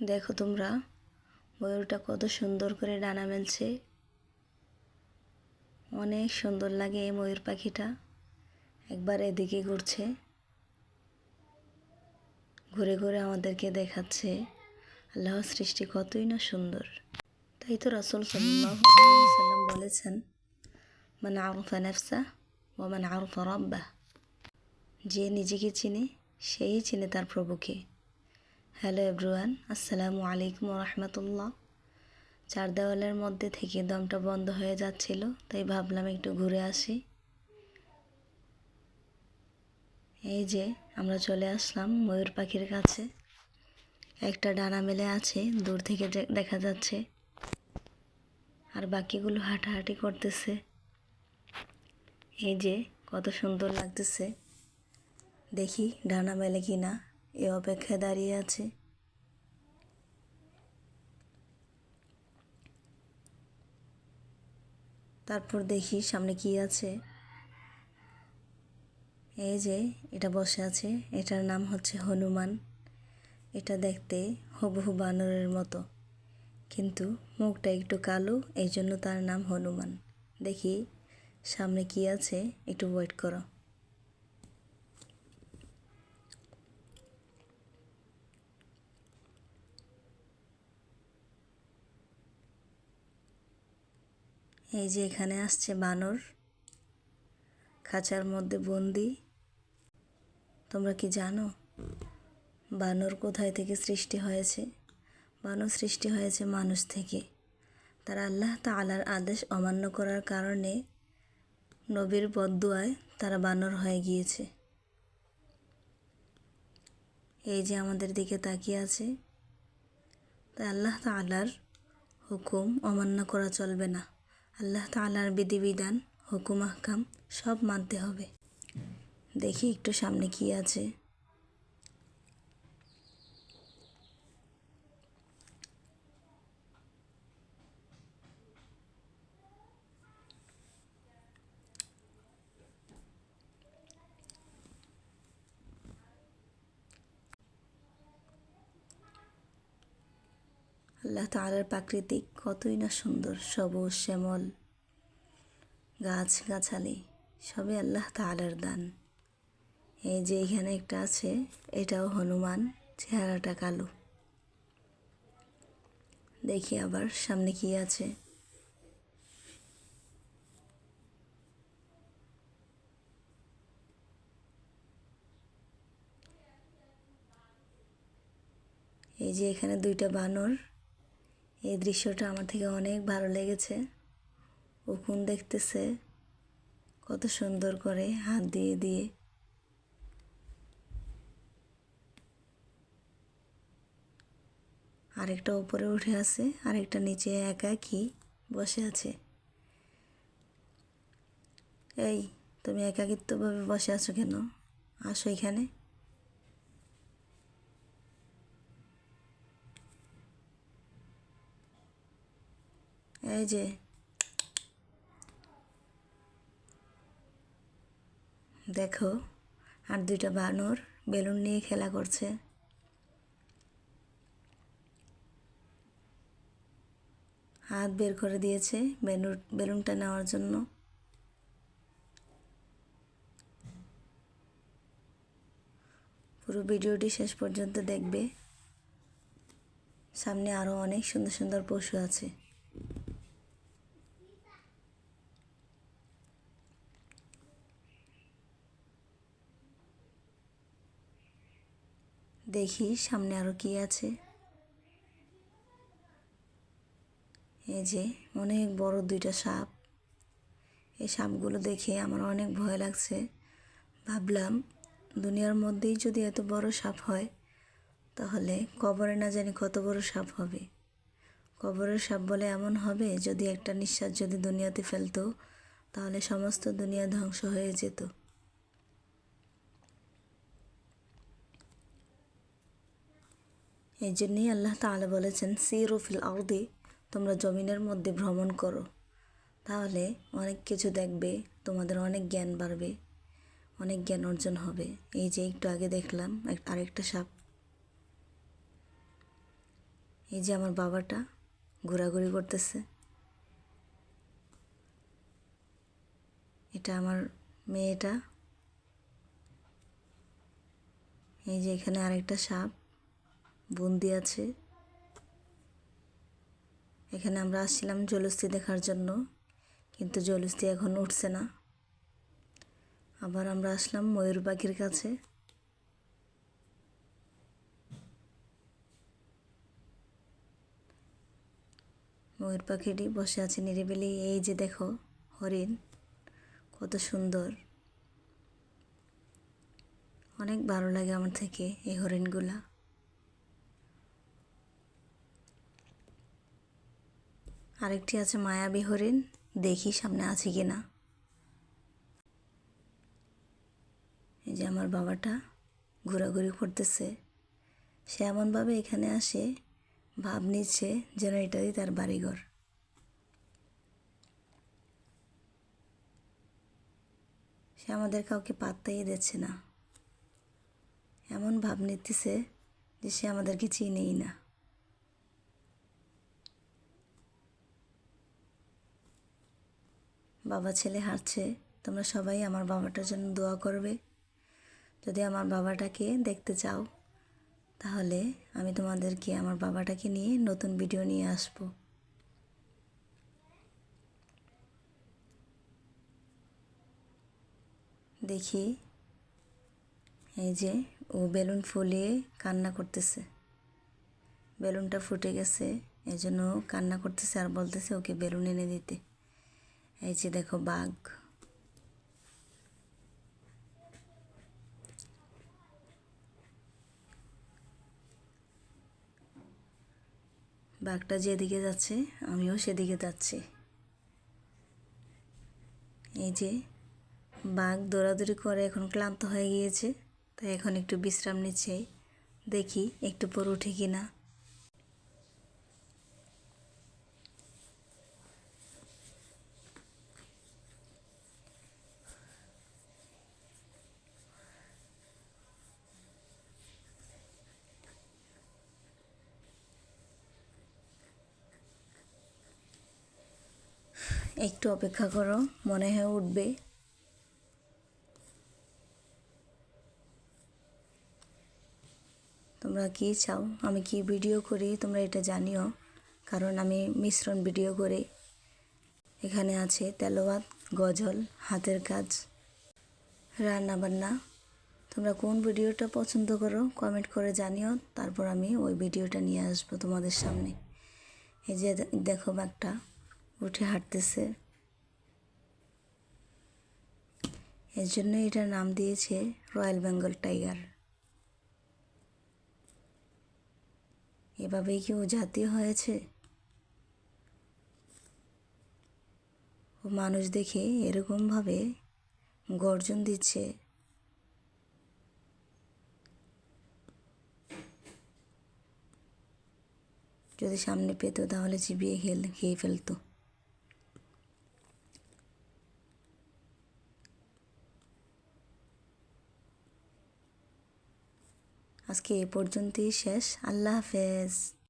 দেখো তোমরা ময়ূরটা কত সুন্দর করে ডানা মেলছে। অনেক সুন্দর লাগে এই ময়ূর পাখিটা। একবার এদিকে ঘুরছে। ঘুরে ঘুরে আমাদেরকে দেখাচ্ছে আল্লাহর সৃষ্টি কতই না সুন্দর। তাই তো রাসুল সাল্লাম বলেছেন মানে আরফা নেফসা ও মানে আরফা রব্বা যে নিজেকে চিনে, সেই চিনে তার প্রভুকে। হ্যালো এভরিওয়ান, আসসালামু আলাইকুম রহমতুল্লাহ। চার দেওয়ালের মধ্যে থেকে দমটা বন্ধ হয়ে যাচ্ছিল, তাই ভাবলাম একটু ঘুরে আসি। এই যে, আমরা চলে আসলাম ময়ূর পাখির কাছে। একটা ডানা মেলে আছে, দূর থেকে দেখা যাচ্ছে। আর বাকিগুলো হাঁটাহাঁটি করতেছে। এই যে, কত সুন্দর লাগতেছে। দেখি, ডানা মেলে কি না এ অপেক্ষায় দাঁড়িয়ে আছে। তারপর দেখি সামনে কি আছে। এই যে, এটা বসে আছে। এটার নাম হচ্ছে হনুমান। এটা দেখতে হুবহু বানরের মতো। কিন্তু মুখটা একটু কালো এই জন্য তার নাম হনুমান। দেখি সামনে কি আছে, একটু ওয়েট করো। এই যে এখানে আসছে বানর। খাঁচার মধ্যে বন্দি। তোমরা কি জানো? বানর কোথায় থেকে সৃষ্টি হয়েছে? বানর সৃষ্টি হয়েছে মানুষ থেকে। তারা আল্লাহ তালার আদেশ অমান্য করার কারণে নবীর বদুয়ায় তারা বানর হয়ে গিয়েছে। এই যে আমাদের দিকে তাকিয়ে আছে। তাই আল্লাহ তালার হুকুম অমান্য করা চলবে না। আল্লাহ তালার বিধিবিধান হুকুম আহকাম সব মানতে হবে। দেখি একটু সামনে কি আছে। আল্লাহ তালার প্রাকৃতিক কতই না সুন্দর, সবুজ, শ্যামল গাছ গাছালি সবই আল্লাহ তালার দান। এই যে এখানে একটা আছে, এটাও হনুমান, চেহারাটা কালো। দেখি আবার সামনে কি আছে। এই যে এখানে দুইটা বানর এই দৃশ্যটা আমার থেকে অনেক ভালো লেগেছে। উকুন দেখতেছে কত সুন্দর করে হাত দিয়ে দিয়ে। আরেকটা উপরে উঠে আছে, আরেকটা নিচে একা কি বসে আছে। এই, তুমি একাকিত্বভাবে বসে আছো কেন? আসো এখানে। এই যে। দেখো, আর দুইটা বানর বেলুন নিয়ে খেলা করছে। হাত বের করে দিয়েছে বেলুন, বেলুনটা নেওয়ার জন্য। পুরো ভিডিওটি শেষ পর্যন্ত দেখবে। সামনে আরও অনেক সুন্দর সুন্দর পশু আছে। দেখি সামনে আরও কি আছে। এই যে অনেক বড় দুইটা সাপ। এই সাপগুলো দেখে আমার অনেক ভয় লাগছে। ভাবলাম, দুনিয়ার মধ্যেই যদি এত বড় সাপ হয়, তাহলে কবরে না জানি কত বড় সাপ হবে। কবরের সাপ বলে এমন হবে, যদি একটা নিঃশ্বাস যদি দুনিয়াতে ফেলতো, তাহলে সমস্ত দুনিয়া ধ্বংস হয়ে যেত। এই জন্যই আল্লাহ তাআলা বলেছেন, সিরু ফিল আরদি, তোমরা জমিনের মধ্যে ভ্রমণ করো। তাহলে অনেক কিছু দেখবে, তোমাদের অনেক জ্ঞান বাড়বে, অনেক জ্ঞান অর্জন হবে। এই যে একটু আগে দেখলাম আরেকটা সাপ। এই যে আমার বাবাটা ঘোরাঘুরি করতেছে। এটা আমার মেয়েটা। এই যে এখানে আরেকটা সাপ। বন্দি আছে। এখানে আমরা আসছিলাম জলস্থি দেখার জন্য, কিন্তু জলস্থি এখন উঠছে না। আবার আমরা আসলাম ময়ূর পাখির কাছে। ময়ূর পাখিটি বসে আছে নিরিবিলি। এই যে দেখো, হরিণ, কত সুন্দর। অনেক ভালো লাগে আমার থেকে এই হরিণগুলা। আরেকটি আছে মায়াবী হরিণ, দেখি সামনে আছে কি না এই যে আমার বাবাটা ঘোরাঘুরি করতেছে। সে এমনভাবে এখানে আসে, ভাব নিচ্ছে যেন এটাই তার বাড়িঘর। সে আমাদের কাউকে পাত্তাই দিচ্ছে না। এমন ভাব নিতেছে যে সে আমাদেরকে চিনেই না। বাবা ছেলে হাঁটছে তোমরা সবাই আমার বাবাটার জন্য দোয়া করবে। যদি আমার বাবাটাকে দেখতে চাও, তাহলে আমি তোমাদেরকে আমার বাবাটাকে নিয়ে নতুন ভিডিও নিয়ে আসব। দেখি, এই যে ও বেলুন ফুলিয়ে কান্না করতেছে। বেলুনটা ফুটে গেছে এই জন্য ও কান্না করতেছে আর বলতেছে ওকে বেলুন এনে দিতে। এই যে দেখো বাঘ। বাঘটা যেদিকে যাচ্ছে, আমিও সেদিকে যাচ্ছি। এই যে বাঘ দৌড়াদৌড়ি করে এখন ক্লান্ত হয়ে গিয়েছে, তাই এখন একটু বিশ্রাম নিচ্ছে। দেখি একটু পর উঠে কি একটু অপেক্ষা করো, মনে হয় উঠবে। তোমরা কি চাও? আমি কি ভিডিও করি? তোমরা এটা জানিও, কারণ আমি মিশ্রণ ভিডিও করি। এখানে আছে তেলোয়াত গজল, হাতের কাজ রান্না বান্না তোমরা কোন ভিডিওটা পছন্দ করো কমেন্ট করে জানিও, তারপর আমি ওই ভিডিওটা নিয়ে আসব তোমাদের সামনে। এই যে দেখো বাঘটা উঠে হাঁটতেছে। এর জন্য এটার নাম দিয়েছে রয়্যাল বেঙ্গল টাইগার। এভাবেই কি ও জাতীয় হয়েছে? ও মানুষ দেখে এরকমভাবে গর্জন দিচ্ছে। যদি সামনে পেত তাহলে চিবিয়ে খেল, খেয়ে ফেলতো। আজকে এ পর্যন্তই শেষ। আল্লাহ হাফেজ।